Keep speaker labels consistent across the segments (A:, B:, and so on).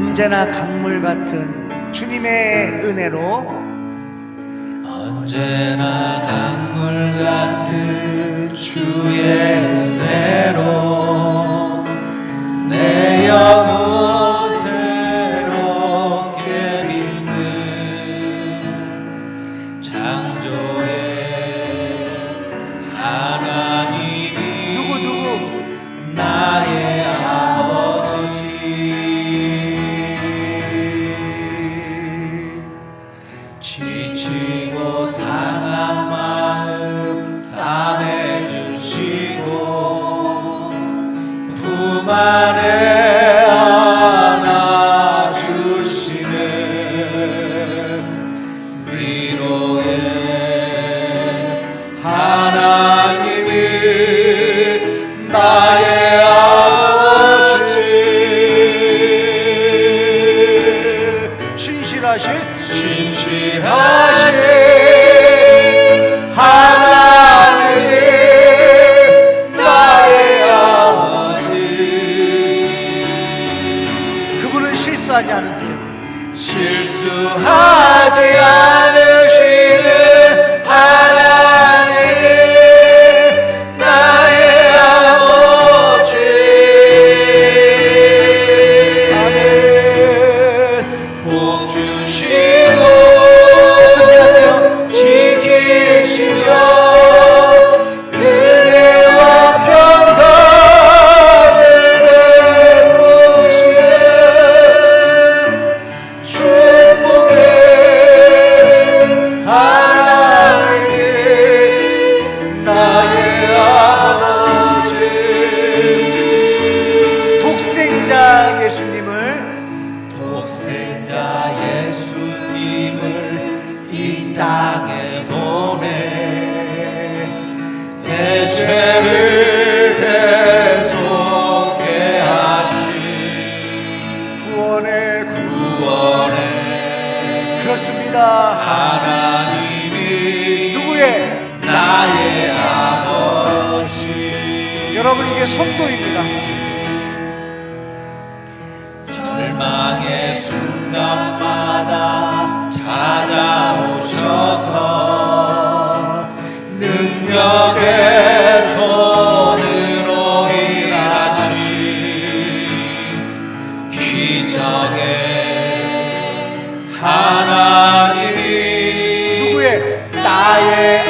A: 언제나 강물 같은 주님의 은혜로
B: 언제나 강물 같은 주의 은혜로 내 영혼
A: 감사합니다.
B: 하나님이
A: 누구의
B: 나의 아버지
A: 여러분 이게 성도입니다.
B: 절망의 순간마다 Israel.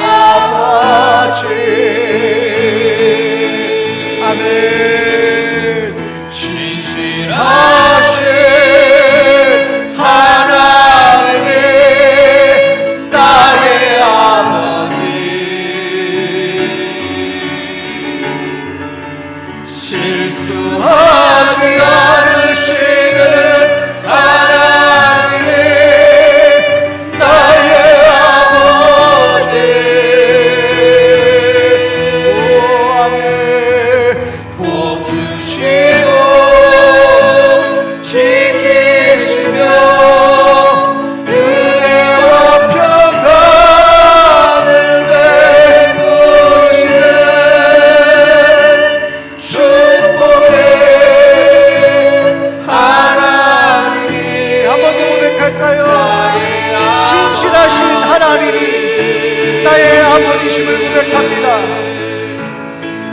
A: 아버지심을 고백합니다.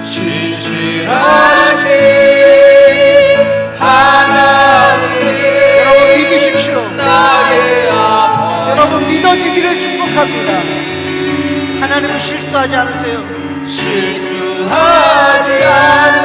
B: 신실하신 하나님
A: 여러분 믿으십시오. 여러분 믿어지기를 축복합니다. 하나님은 실수하지 않으세요.
B: 실수하지
A: 않으세요.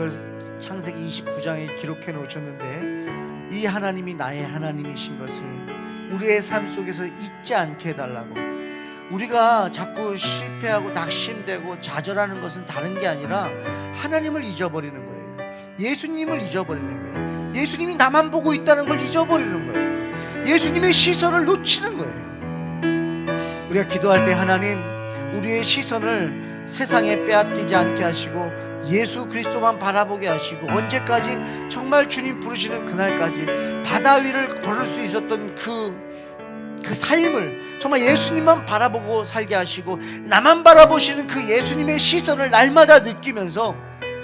A: 그걸 창세기 29장에 기록해 놓으셨는데 이 하나님이 나의 하나님이신 것을 우리의 삶 속에서 잊지 않게 해달라고. 우리가 자꾸 실패하고 낙심되고 좌절하는 것은 다른 게 아니라 하나님을 잊어버리는 거예요. 예수님을 잊어버리는 거예요. 예수님이 나만 보고 있다는 걸 잊어버리는 거예요. 예수님의 시선을 놓치는 거예요. 우리가 기도할 때 하나님 우리의 시선을 세상에 빼앗기지 않게 하시고 예수 그리스도만 바라보게 하시고 언제까지 정말 주님 부르시는 그날까지 바다 위를 걸을 수 있었던 그그 삶을 정말 예수님만 바라보고 살게 하시고 나만 바라보시는 그 예수님의 시선을 날마다 느끼면서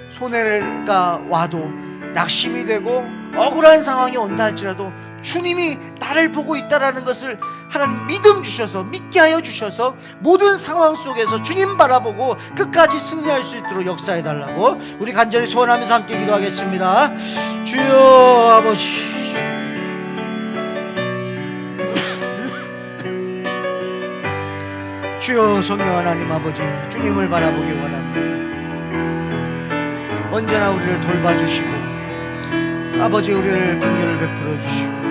A: 손해가 와도 낙심이 되고 억울한 상황이 온다 할지라도 주님이 나를 보고 있다라는 것을 하나님 믿음 주셔서 믿게 하여 주셔서 모든 상황 속에서 주님 바라보고 끝까지 승리할 수 있도록 역사해 달라고 우리 간절히 소원하면서 함께 기도하겠습니다. 주여 아버지 주여 성령 하나님 아버지 주님을 바라보기 원합니다. 언제나 우리를 돌봐주시고 아버지 우리를 긍휼을 베풀어 주시고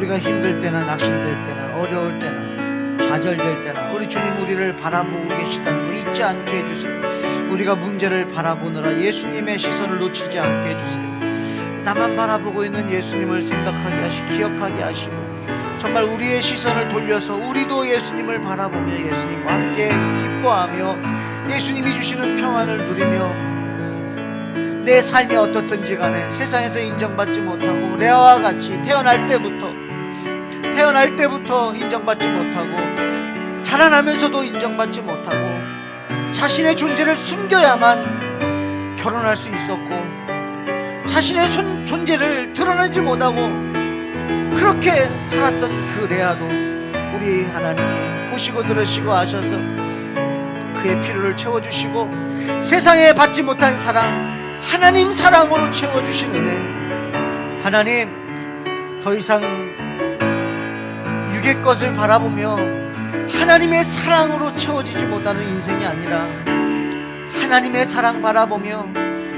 A: 우리가 힘들 때나 낙심될 때나 어려울 때나 좌절될 때나 우리 주님 우리를 바라보고 계시다는 거 잊지 않게 해주세요. 우리가 문제를 바라보느라 예수님의 시선을 놓치지 않게 해주세요. 나만 바라보고 있는 예수님을 생각하게 하시 기억하게 하시고 정말 우리의 시선을 돌려서 우리도 예수님을 바라보며 예수님과 함께 기뻐하며 예수님이 주시는 평안을 누리며 내 삶이 어떻든지 간에 세상에서 인정받지 못하고 레아와 같이 태어날 때부터 태어날 때부터 인정받지 못하고 자라나면서도 인정받지 못하고 자신의 존재를 숨겨야만 결혼할 수 있었고 자신의 손- 존재를 드러내지 못하고 그렇게 살았던 그 레아도 우리 하나님이 보시고 들으시고 하셔서 그의 필요를 채워주시고 세상에 받지 못한 사랑 하나님 사랑으로 채워주신 은혜. 하나님 더 이상 육의 것을 바라보며 하나님의 사랑으로 채워지지 못하는 인생이 아니라 하나님의 사랑 바라보며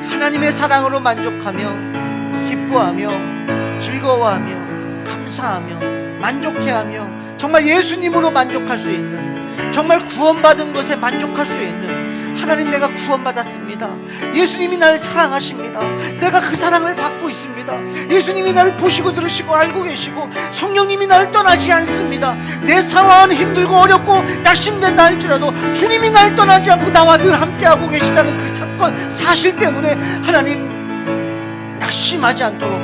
A: 하나님의 사랑으로 만족하며 기뻐하며 즐거워하며 감사하며 만족해하며 정말 예수님으로 만족할 수 있는 정말 구원받은 것에 만족할 수 있는 하나님 내가 구원받았습니다. 예수님이 나를 사랑하십니다. 내가 그 사랑을 받고 있습니다. 예수님이 나를 보시고 들으시고 알고 계시고 성령님이 나를 떠나지 않습니다. 내 상황은 힘들고 어렵고 낙심된다 할지라도 주님이 나를 떠나지 않고 나와 늘 함께하고 계시다는 그 사건 사실 때문에 하나님 낙심하지 않도록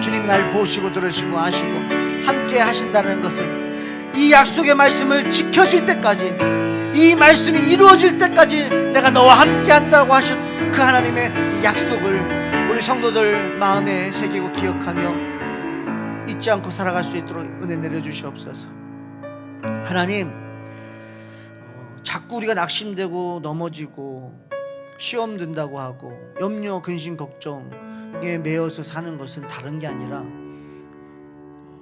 A: 주님 날 보시고 들으시고 아시고 함께 하신다는 것을 이 약속의 말씀을 지켜질 때까지 이 말씀이 이루어질 때까지 내가 너와 함께 한다고 하신 그 하나님의 이 약속을 우리 성도들 마음에 새기고 기억하며 잊지 않고 살아갈 수 있도록 은혜 내려 주시옵소서. 하나님 어, 자꾸 우리가 낙심되고 넘어지고 시험 든다고 하고 염려 근심 걱정에 매여서 사는 것은 다른 게 아니라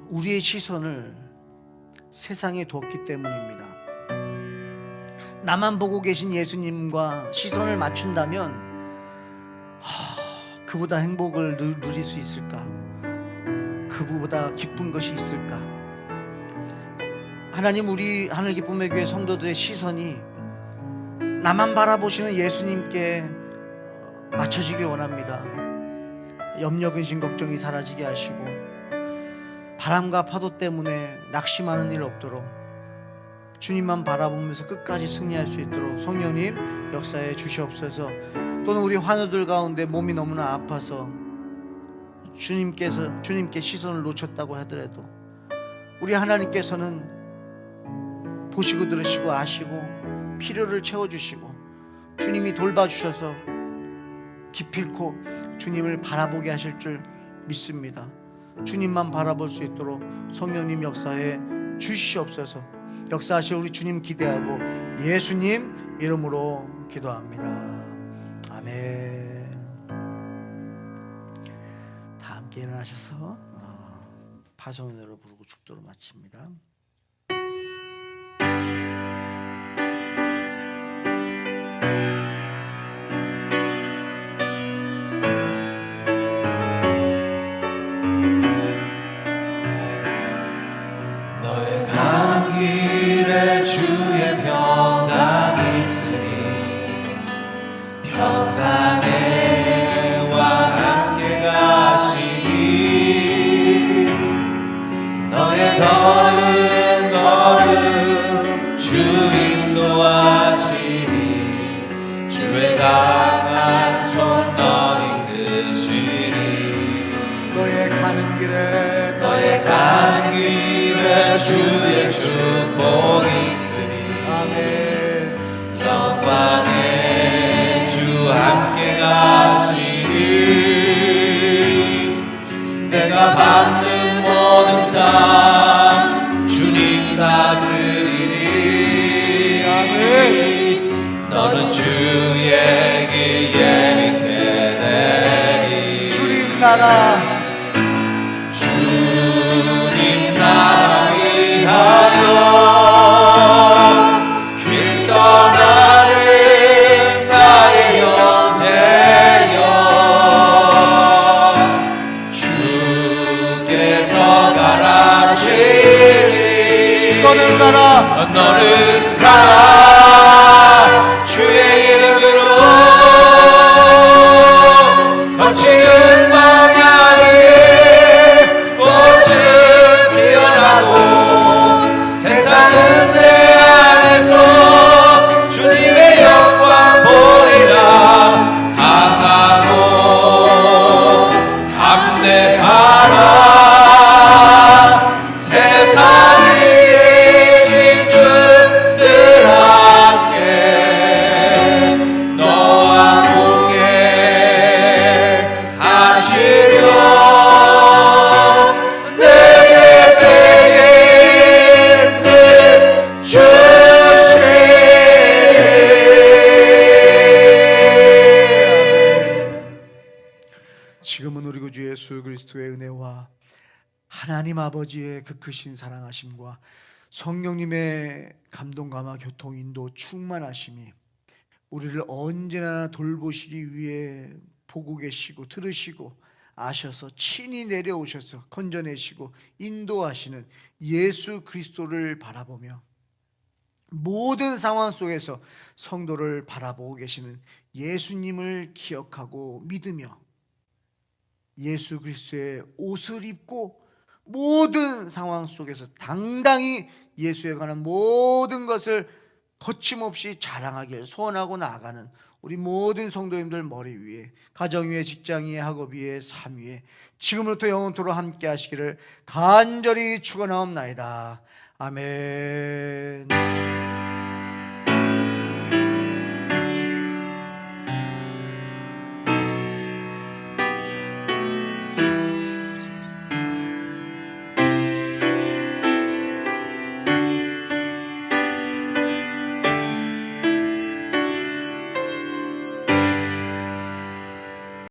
A: 우리의 시선을 세상에 두었기 때문입니다. 나만 보고 계신 예수님과 시선을 맞춘다면 하, 그보다 행복을 누, 누릴 수 있을까? 그보다 기쁜 것이 있을까? 하나님 우리 하늘 기쁨의 교회 성도들의 시선이 나만 바라보시는 예수님께 어, 맞춰지길 원합니다. 염려 근심 걱정이 사라지게 하시고 바람과 파도 때문에 낙심하는 일 없도록 주님만 바라보면서 끝까지 승리할 수 있도록 성령님 역사에 주시옵소서. 또는 우리 환우들 가운데 몸이 너무나 아파서 주님께서 주님께 시선을 놓쳤다고 하더라도 우리 하나님께서는 보시고 들으시고 아시고 필요를 채워 주시고 주님이 돌봐 주셔서 기필코 주님을 바라보게 하실 줄 믿습니다. 주님만 바라볼 수 있도록 성령님 역사에 주시옵소서. 역사하실 우리 주님 기대하고 예수님 이름으로 기도합니다. 아멘. 다 함께 일어나셔서 어, 파송노래를 부르고 축도를 마칩니다.
B: 너의 가는 길에
A: 너의
B: 가는 길에 주의 축복 있으니. 아멘. 영광에 주 함께 가시니. 내가 받는 모든 땅 주님 다스리니. 아멘 너는 주에게 예민해 되리. 주님 나라. 너는 가
A: 지금은 우리 구주 예수 그리스도의 은혜와 하나님 아버지의 그 크신 사랑하심과 성령님의 감동 감화 교통 인도 충만하심이 우리를 언제나 돌보시기 위해 보고 계시고 들으시고 아셔서 친히 내려오셔서 건져내시고 인도하시는 예수 그리스도를 바라보며 모든 상황 속에서 성도를 바라보고 계시는 예수님을 기억하고 믿으며 예수 그리스도의 옷을 입고 모든 상황 속에서 당당히 예수에 관한 모든 것을 거침없이 자랑하길 소원하고 나아가는 우리 모든 성도님들 머리 위에 가정 위에 직장 위에 학업 위에 삶 위에 지금부터 영원토록 함께 하시기를 간절히 축원하옵나이다. 아멘.